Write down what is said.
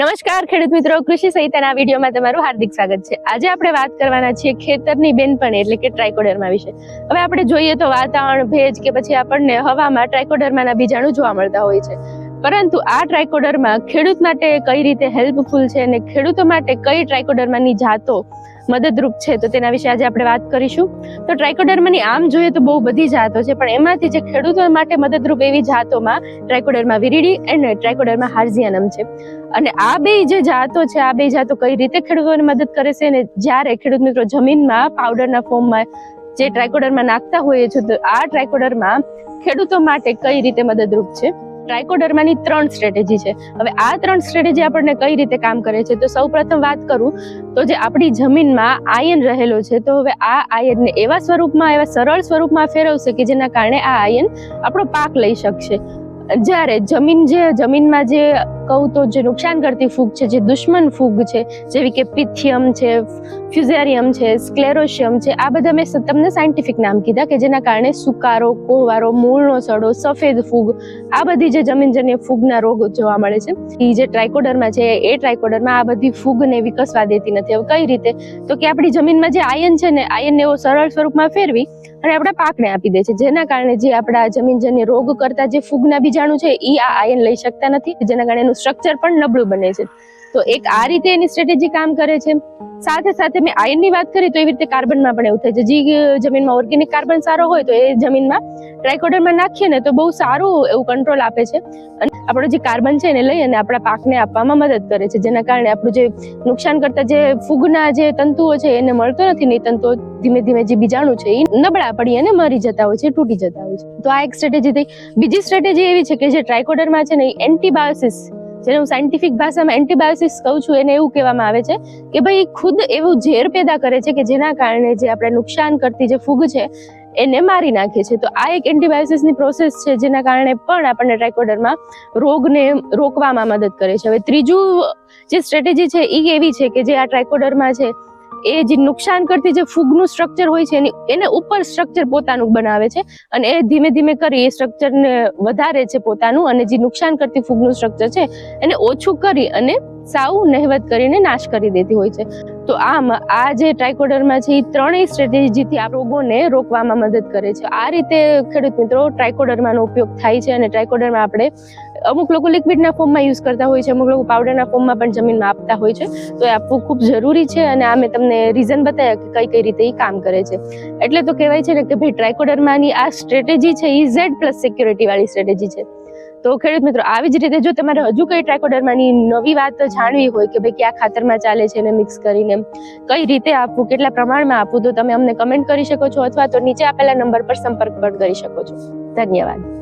નમસ્કાર, ખેડૂત મિત્રો. કૃષિ સહિતના વિડીયોમાં તમારું હાર્દિક સ્વાગત છે. આજે આપણે વાત કરવાના છીએ ખેતરની બેનપણી, એટલે કે ટ્રાઇકોડર્મા વિશે. હવે આપણે જોઈએ તો વાતાવરણ, ભેજ કે પછી આપણને હવામાં ટ્રાઇકોડર્માના બીજાણુ જોવા મળતા હોય છે. પરંતુ આ ટ્રાયકોડરમાં ખેડૂત માટે કઈ રીતે હેલ્પફુલ છે અને ખેડૂતો માટે કઈ ટ્રાઇકોડર્માની જાતો મદદરૂપ છે? તો તેના વિશે આજે આપણે વાત કરીશું. તો ટ્રાઇકોડર્માની આમ જોઈએ તો બહુ બધી જાતો છે, પણ એમાંથી જે ખેડૂતો માટે મદદરૂપ એવી જાતોમાં ટ્રાયકોડરમાં વિરીડી અને ટ્રાયકોડરમાં હાર્ઝિયાનમ છે. અને આ બે જે જાતો છે, આ બે જાતો કઈ રીતે ખેડૂતોને મદદ કરે છે અને જ્યારે ખેડૂત મિત્રો જમીનમાં પાવડરના ફોર્મમાં જે ટ્રાયકોડરમાં નાખતા હોઈએ છે, તો આ ટ્રાયકોડરમાં ખેડૂતો માટે કઈ રીતે મદદરૂપ છે? ટ્રાઇકોડર્માની ત્રણ સ્ટ્રેટેજી છે. હવે આ ત્રણ સ્ટ્રેટેજી આપણને કઈ રીતે કામ કરે છે? તો સૌ પ્રથમ વાત કરું, તો જે આપણી જમીનમાં આયન રહેલો છે, તો હવે આ આયનને એવા સ્વરૂપમાં, એવા સરળ સ્વરૂપમાં ફેરવશે કે જેના કારણે આ આયન આપણો પાક લઈ શકશે. જ્યારે જમીન જે, જમીનમાં જે કહું તો જે નુકસાન કરતી ફૂગ છે, જે દુશ્મન ફૂગ છે, જેવી કે પિથિયમ છે, ફ્યુઝેરિયમ છે, સ્ક્લેરોશિયમ છે, આ બધા મેં તમને સાયન્ટિફિક નામ કીધા કે જેના કારણે સુકારો, કોહવારો, મૂળનો સડો, સફેદ ફૂગ, આ બધી જે જમીનજન્ય ફૂગના રોગ જોવા મળે છે. એ જે ટ્રાઇકોડરમાં છે, એ ટ્રાઇકોડરમાં આ બધી ફૂગને વિકસવા દેતી નથી. હવે કઈ રીતે? તો કે આપણી જમીનમાં જે આયન છે ને, આયનને એવો સરળ સ્વરૂપમાં ફેરવી અને આપણા પાકને આપી દે છે. જેના કારણે જે આપણા જમીનજન્ય રોગ કરતા જે ફૂગના બીજાણુ છે એ આ આયન લઈ શકતા નથી. જેના કારણે એનું સ્ટ્રક્ચર પણ નબળું બને છે. તો એક આ રીતે એની સ્ટ્રેટેજી કામ કરે છે. સાથે સાથે મેં આયનની વાત કરી તો એવી રીતે કાર્બનમાં પણ એવું થાય છે. જે જમીનમાં ઓર્ગેનિક કાર્બન સારો હોય તો એ જમીનમાં ટ્રાયકોડરમાં નાખીએ ને તો બહુ સારું એવું કંટ્રોલ આપે છે. અને આપણો જે કાર્બન છે એને લઈ અને આપણા પાકને આપવામાં મદદ કરે છે. જેના કારણે આપણું જે નુકસાન કરતા જે ફૂગના જે તંતુઓ છે એને મળતો નથી ને તંતુઓ ધીમે ધીમે જે બીજાણુ છે એ નબળા પડી અને મરી જતા હોય છે, તૂટી જતા હોય છે. તો આ એક સ્ટ્રેટેજી થઈ. બીજી સ્ટ્રેટેજી એવી છે કે જે ટ્રાયકોડરમાં છે ને એન્ટીબાયોસિસ જેને હું સાયન્ટિફિક ભાષામાં એન્ટીબાયોસિસ કહું છું, એને એવું કહેવામાં આવે છે કે ભાઈ ખુદ એવું ઝેર પેદા કરે છે કે જેના કારણે જે આપણે નુકસાન કરતી જે ફૂગ છે, એને મારી નાખે છે. તો આ એક એન્ટીબાયોસિસની પ્રોસેસ છે જેના કારણે પણ આપણને ટ્રાઇકોડરમાં રોગને રોકવામાં મદદ કરે છે. હવે ત્રીજું જે સ્ટ્રેટેજી છે એ એવી છે કે જે આ ટ્રાઇકોડરમાં છે એ જે નુકસાન કરતી જે ફૂગનું સ્ટ્રક્ચર હોય છે, એની, એને ઉપર સ્ટ્રક્ચર પોતાનું બનાવે છે અને એ ધીમે ધીમે કરી એ સ્ટ્રક્ચરને વધારે છે પોતાનું અને જે નુકસાન કરતી ફૂગનું સ્ટ્રક્ચર છે, એને ઓછું કરી અને સાવ નહેવત કરીને નાશ કરી દેતી હોય છે. તો આમ, આ જે ટ્રાયકોડરમાં છે એ ત્રણેય સ્ટ્રેટેજીથી આ રોગોને રોકવામાં મદદ કરે છે. આ રીતે, ખેડૂત મિત્રો ટ્રાયકોડરમાંનો ઉપયોગ થાય છે અને ટ્રાયકોડરમાં આપણે અમુક લોકો લિક્વિડના ફોર્મમાં યુઝ કરતા હોય છે, અમુક લોકો પાવડરના ફોર્મમાં પણ જમીનમાં આપતા હોય છે. તો એ આપવું ખૂબ જરૂરી છે અને આ મેં તમને રીઝન બતાવ્યા કે કઈ કઈ રીતે એ કામ કરે છે. એટલે તો કહેવાય છે ને કે ભાઈ ટ્રાયકોડરમાંની આ સ્ટ્રેટેજી છે એ ઝેડ પ્લસ સિક્યુરિટી વાળી સ્ટ્રેટેજી છે. તો ખેડૂત મિત્રો, આવી જ રીતે જો તમારે હજુ કઈ ટ્રાયકોડરમાંની નવી વાત જાણવી હોય કે ભાઈ કયા ખાતરમાં ચાલે છે એને મિક્સ કરીને, કઈ રીતે આપવું, કેટલા પ્રમાણમાં આપવું, તો તમે અમને કમેન્ટ કરી શકો છો અથવા તો નીચે આપેલા નંબર પર સંપર્ક પણ કરી શકો છો. ધન્યવાદ.